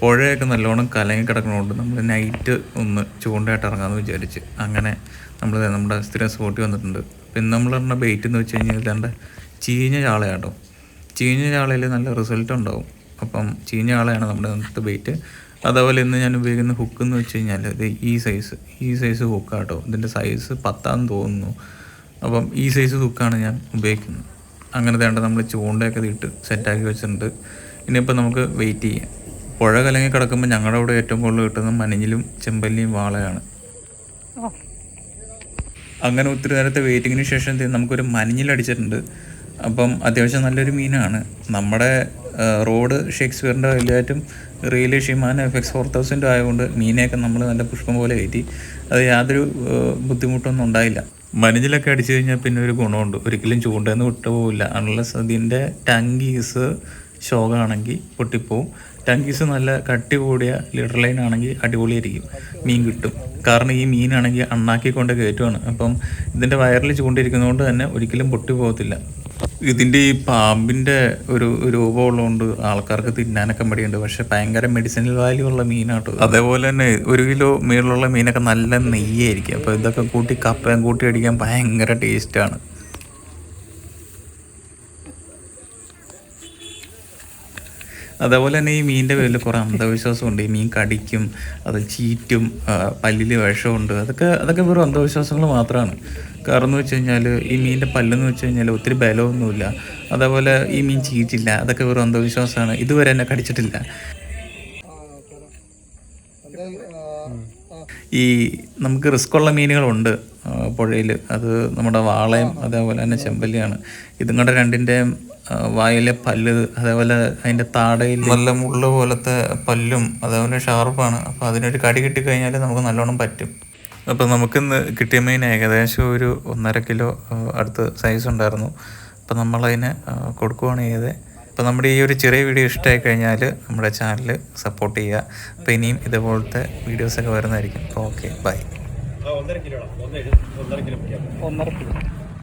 പുഴയൊക്കെ നല്ലോണം കലങ്ങി കിടക്കണോണ്ട് നമ്മൾ നൈറ്റ് ഒന്ന് ചൂണ്ടയായിട്ട് ഇറങ്ങാമെന്ന് വിചാരിച്ച്. അങ്ങനെ നമ്മൾ നമ്മുടെ സ്ഥിരം സ്പോട്ടിൽ വന്നിട്ടുണ്ട്. പിന്നെ നമ്മൾ പറഞ്ഞ ബെയ്റ്റ് എന്ന് വെച്ച് കഴിഞ്ഞാൽ ഇതാണ്ട് ചീഞ്ഞ ചാളയാട്ടോ. ചീഞ്ഞ ചാളയിൽ നല്ല റിസൾട്ട് ഉണ്ടാവും. അപ്പം ചീഞ്ഞ ചാളയാണ് നമ്മുടെ ഇന്നത്തെ ബെയ്റ്റ് അതേപോലെ ഇന്ന് ഞാൻ ഉപയോഗിക്കുന്ന ഹുക്ക് എന്ന് വെച്ച് കഴിഞ്ഞാൽ ഇത് ഈ സൈസ് ഈ സൈസ് ഹുക്കാട്ടോ ഇതിന്റെ സൈസ് പത്താന്ന് തോന്നുന്നു. അപ്പം ഈ സൈസ് ഹുക്കാണ് ഞാൻ ഉപയോഗിക്കുന്നത്. അങ്ങനെ വേണ്ട നമ്മൾ ചൂണ്ടയൊക്കെ ഇട്ട് സെറ്റാക്കി വെച്ചിട്ടുണ്ട്. ഇനിയിപ്പോൾ നമുക്ക് വെയിറ്റ് ചെയ്യാം. പുഴ കലങ്ങി കിടക്കുമ്പോൾ ഞങ്ങളുടെ അവിടെ ഏറ്റവും കൂടുതൽ കിട്ടുന്നത് മനഞ്ഞിലും ചെമ്പല്ലിയും വാളയാണ്. അങ്ങനെ ഒത്തിരി നേരത്തെ വെയിറ്റിങ്ങിന് ശേഷം നമുക്കൊരു മഞ്ഞിലടിച്ചിട്ടുണ്ട്. അപ്പം അത്യാവശ്യം നല്ലൊരു മീനാണ്. നമ്മുടെ റോഡ് ഷേക്സ്പിയറിന്റെ വലിയായിട്ടും real Shimano F X four thousand ആയതുകൊണ്ട് മീനെയൊക്കെ നമ്മൾ നല്ല പുഷ്പം പോലെ കയറ്റി. അത് യാതൊരു ബുദ്ധിമുട്ടൊന്നും ഉണ്ടായില്ല. മനിഞ്ഞിലൊക്കെ അടിച്ചു കഴിഞ്ഞാൽ പിന്നെ ഒരു ഗുണമുണ്ട്. ഒരിക്കലും ചൂണ്ടയെന്ന് വിട്ടുപോകില്ല അൺലെസ് അതിന്റെ ടങ്കീസ് ശോകമാണെങ്കിൽ പൊട്ടിപ്പോവും. ടങ്കീസ് നല്ല കട്ടി കൂടിയ ലിഡർ ലൈൻ ആണെങ്കിൽ അടിപൊളിയായിരിക്കും. മീൻ കിട്ടും. കാരണം ഈ മീനാണെങ്കിൽ അണ്ണാക്കിക്കൊണ്ട് കയറ്റുവാണ്. അപ്പം ഇതിന്റെ വയറിൽ ചൂണ്ടിരിക്കുന്നതുകൊണ്ട് തന്നെ ഒരിക്കലും പൊട്ടി പോകത്തില്ല ഇതിന്റെ ഈ പാമ്പിന്റെ ഒരു രൂപമുള്ളതുകൊണ്ട് ആൾക്കാർക്ക് തിന്നാനൊക്കെ മടിയുണ്ട്. പക്ഷെ ഭയങ്കര മെഡിസിനൽ വാല്യൂ ഉള്ള മീനാട്ടോ. അതേപോലെ തന്നെ ഒരു കിലോ മീനിലുള്ള മീനൊക്കെ നല്ല നെയ്യായിരിക്കും. അപ്പോൾ ഇതൊക്കെ കൂട്ടി കപ്പയും കൂട്ടി അടിക്കാൻ ഭയങ്കര ടേസ്റ്റാണ് അതേപോലെ തന്നെ ഈ മീനിന്റെ പേരിൽ കുറേ അന്ധവിശ്വാസമുണ്ട്. ഈ മീൻ കടിക്കും അത് ചീറ്റും പല്ലിൽ വിഷമുണ്ട് അതൊക്കെ അതൊക്കെ വെറും അന്ധവിശ്വാസങ്ങൾ മാത്രമാണ് കാരണം എന്ന് വെച്ച് കഴിഞ്ഞാൽ ഈ മീനിന്റെ പല്ലെന്ന് വെച്ച് കഴിഞ്ഞാൽ ഒത്തിരി ബലമൊന്നുമില്ല. അതേപോലെ ഈ മീൻ ചീറ്റില്ല. അതൊക്കെ വെറും അന്ധവിശ്വാസമാണ്. ഇതുവരെ എന്നെ കടിച്ചിട്ടില്ല. ഈ നമുക്ക് റിസ്ക് ഉള്ള മീനുകളുണ്ട് പുഴയിൽ അത് നമ്മുടെ വാളയും അതേപോലെ തന്നെ ചെമ്പല്ലിയാണ്. ഇതുങ്ങളുടെ രണ്ടിന്റെയും വായിലെ പല്ല് അതേപോലെ അതിന്റെ താടയിൽ നല്ല മുള്ള പോലത്തെ പല്ലും അതേപോലെ ഷാർപ്പാണ്. അപ്പോൾ അതിനൊരു കടി കിട്ടിക്കഴിഞ്ഞാൽ നമുക്ക് നല്ലോണം പറ്റും. അപ്പോൾ നമുക്കിന്ന് കിട്ടിയ മീൻ ഏകദേശം ഒരു ഒന്നര കിലോ അടുത്ത് സൈസ് ഉണ്ടായിരുന്നു. അപ്പോൾ നമ്മളതിനെ കൊടുക്കുകയാണ് ചെയ്തത്. അപ്പോൾ നമ്മുടെ ഈ ഒരു ചെറിയ വീഡിയോ ഇഷ്ടമായി കഴിഞ്ഞാൽ നമ്മുടെ ചാനൽ സപ്പോർട്ട് ചെയ്യുക. അപ്പോൾ ഇനിയും ഇതുപോലത്തെ വീഡിയോസൊക്കെ വരുന്നതായിരിക്കും. അപ്പോൾ ഓക്കെ ബൈ ഒന്നര കിലോ ഒന്നര കിലോ.